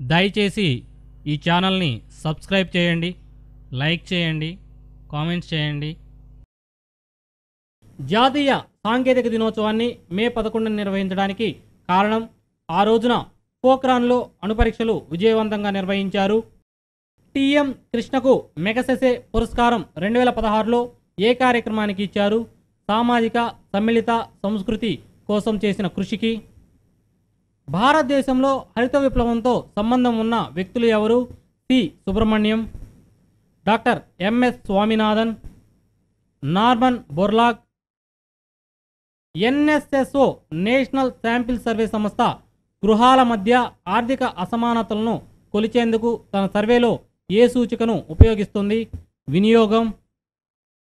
దయచేసి ఈ ఛానల్ని సబ్స్క్రైబ్ చేయండి లైక్ చేయండి కామెంట్స్ చేయండి. జాతీయ సాంకేతిక దినోత్సవాన్ని మే పదకొండున నిర్వహించడానికి కారణం ఆ రోజున పోఖ్రాన్లో అణుపరీక్షలు విజయవంతంగా నిర్వహించారు. టిఎం కృష్ణకు మెగసెసే పురస్కారం రెండు వేల పదహారులో ఏ కార్యక్రమానికి ఇచ్చారు? సామాజిక సమ్మిళిత సంస్కృతి కోసం చేసిన కృషికి భారతదేశంలో హరిత విప్లవంతో సంబంధం ఉన్న వ్యక్తులు ఎవరు? C. Subrahmanyam doctor MS Swaminathan Norman Borlaug NSSO national sample survey సంస్థ గృహాల మధ్య ఆర్థిక అసమానతలను కొలిచేందుకు తన సర్వేలో ఏ సూచికను ఉపయోగిస్తుంది? వినియోగం.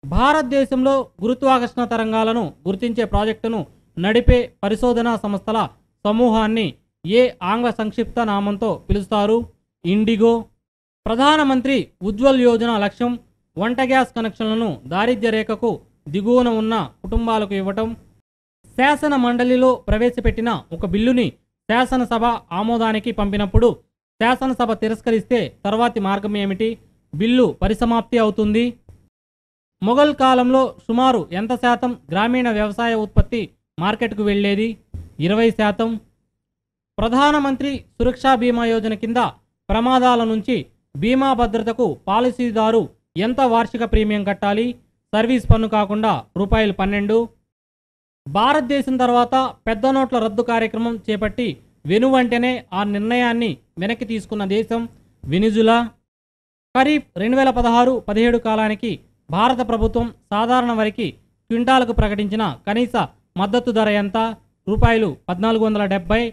భారతదేశంలో గురుత్వాకర్షణ తరంగాలను గుర్తించే ప్రాజెక్టును నడిపే పరిశోధనా సంస్థల సమూహాన్ని ఏ ఆంగ్ల సంక్షిప్త నామంతో పిలుస్తారు? ఇండిగో. ప్రధానమంత్రి ఉజ్వల్ యోజన లక్ష్యం వంట గ్యాస్ కనెక్షన్లను దారిద్ర్య రేఖకు దిగువన ఉన్న కుటుంబాలకు ఇవ్వటం. శాసన మండలిలో ప్రవేశపెట్టిన ఒక బిల్లుని శాసనసభ ఆమోదానికి పంపినప్పుడు శాసనసభ తిరస్కరిస్తే తర్వాతి మార్గం ఏమిటి? బిల్లు పరిసమాప్తి అవుతుంది. మొఘల్ కాలంలో సుమారు ఎంత శాతం గ్రామీణ వ్యవసాయ ఉత్పత్తి మార్కెట్కు వెళ్ళేది? ఇరవై శాతం ప్రధానమంత్రి సురక్షా బీమా యోజన కింద ప్రమాదాల నుంచి బీమా భద్రతకు పాలసీదారు ఎంత వార్షిక ప్రీమియం కట్టాలి? సర్వీస్ పన్ను కాకుండా రూపాయలు పన్నెండు. భారతదేశం తర్వాత పెద్ద నోట్ల రద్దు కార్యక్రమం చేపట్టి వెనువంటనే ఆ నిర్ణయాన్ని వెనక్కి తీసుకున్న దేశం వెనిజులా. ఖరీఫ్ రెండు వేల పదహారు పదిహేడు కాలానికి భారత ప్రభుత్వం సాధారణ వరకు క్వింటాలకు ప్రకటించిన కనీస మద్దతు ధర ఎంత? రూపాయలు పద్నాలుగు వందల డెబ్బై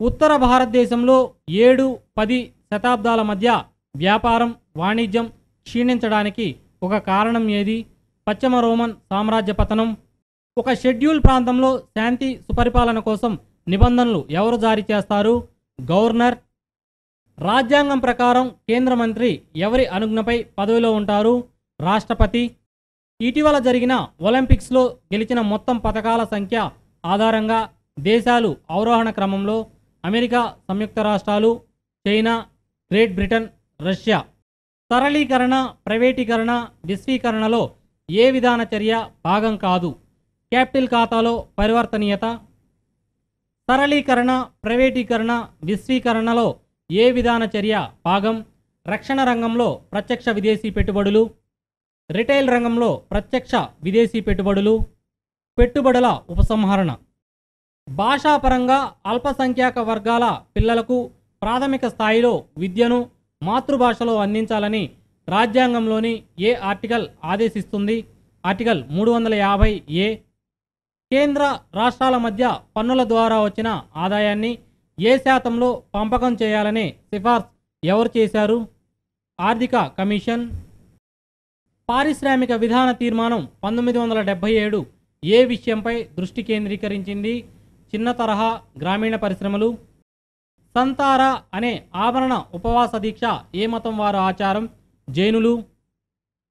ఉత్తర భారతదేశంలో ఏడు పది శతాబ్దాల మధ్య వ్యాపారం వాణిజ్యం క్షీణించడానికి ఒక కారణం ఏది? పశ్చిమ రోమన్ సామ్రాజ్య పతనం. ఒక షెడ్యూల్ ప్రాంతంలో శాంతి సుపరిపాలన కోసం నిబంధనలు ఎవరు జారీ చేస్తారు? గవర్నర్. రాజ్యాంగం ప్రకారం కేంద్ర మంత్రి ఎవరి అనుజ్ఞపై పదవిలో ఉంటారు? రాష్ట్రపతి. ఇటీవల జరిగిన ఒలింపిక్స్లో గెలిచిన మొత్తం పథకాల సంఖ్య ఆధారంగా దేశాలు అవరోహణ క్రమంలో అమెరికా సంయుక్త రాష్ట్రాలు చైనా గ్రేట్ బ్రిటన్ రష్యా. సరళీకరణ ప్రైవేటీకరణ విశ్వీకరణలో ఏ విధాన చర్య భాగం కాదు. క్యాపిటల్ ఖాతాలో పరివర్తనీయత. సరళీకరణ ప్రైవేటీకరణ విశ్వీకరణలో ఏ విధాన చర్య భాగం. రక్షణ రంగంలో ప్రత్యక్ష విదేశీ పెట్టుబడులు. రిటైల్ రంగంలో ప్రత్యక్ష విదేశీ పెట్టుబడులు. పెట్టుబడుల ఉపసంహరణ. భాషాపరంగా అల్పసంఖ్యాక వర్గాల పిల్లలకు ప్రాథమిక స్థాయిలో విద్యను మాతృభాషలో అందించాలని రాజ్యాంగంలోని ఏ ఆర్టికల్ ఆదేశిస్తుంది? ఆర్టికల్ మూడు వందల యాభై ఏ. కేంద్ర రాష్ట్రాల మధ్య పన్నుల ద్వారా వచ్చిన ఆదాయాన్ని ఏ శాతంలో పంపకం చేయాలనే సిఫార్సు ఎవరు చేశారు? ఆర్థిక కమిషన్. పారిశ్రామిక విధాన తీర్మానం పంతొమ్మిది వందల డెబ్భై ఏడు. ఏ విషయంపై దృష్టి కేంద్రీకరించింది? చిన్న తరహా గ్రామీణ పరిశ్రమలు. సంతార అనే ఆభరణ ఉపవాస దీక్ష ఏ మతం వారు ఆచారం? జైనులు.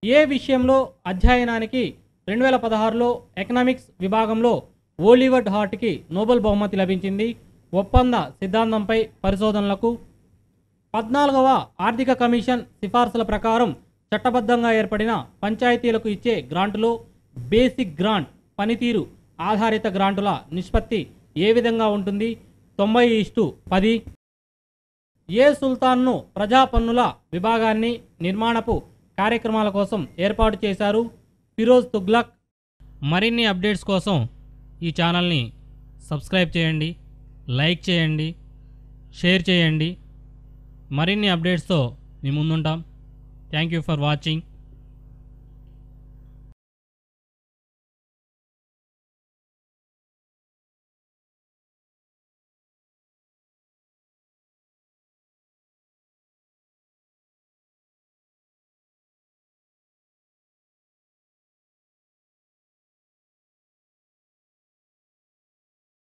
ఏ విషయంలో అధ్యయనానికి రెండు వేల పదహారులో ఎకనామిక్స్ విభాగంలో ఓలివర్డ్ హార్ట్కి నోబెల్ బహుమతి లభించింది? ఒప్పంద సిద్ధాంతంపై పరిశోధనలకు. పద్నాలుగవ ఆర్థిక కమిషన్ సిఫార్సుల ప్రకారం చట్టబద్ధంగా ఏర్పడిన పంచాయతీలకు ఇచ్చే గ్రాంటులో బేసిక్ గ్రాంట్ పనితీరు ఆధారిత గ్రాంటుల నిష్పత్తి ఏ విధంగా ఉంటుంది? తొంభై ఇష్టు పది. ఏ సుల్తాన్ను ప్రజా పన్నుల విభాగాన్ని నిర్మాణపు కార్యక్రమాల కోసం ఏర్పాటు చేశారు? ఫిరోజ్ తుగ్లక్. మరిన్ని అప్డేట్స్ కోసం ఈ ఛానల్ని సబ్స్క్రైబ్ చేయండి లైక్ చేయండి షేర్ చేయండి. మరిన్ని అప్డేట్స్తో మీ ముందుంటాం. Thank you for watching.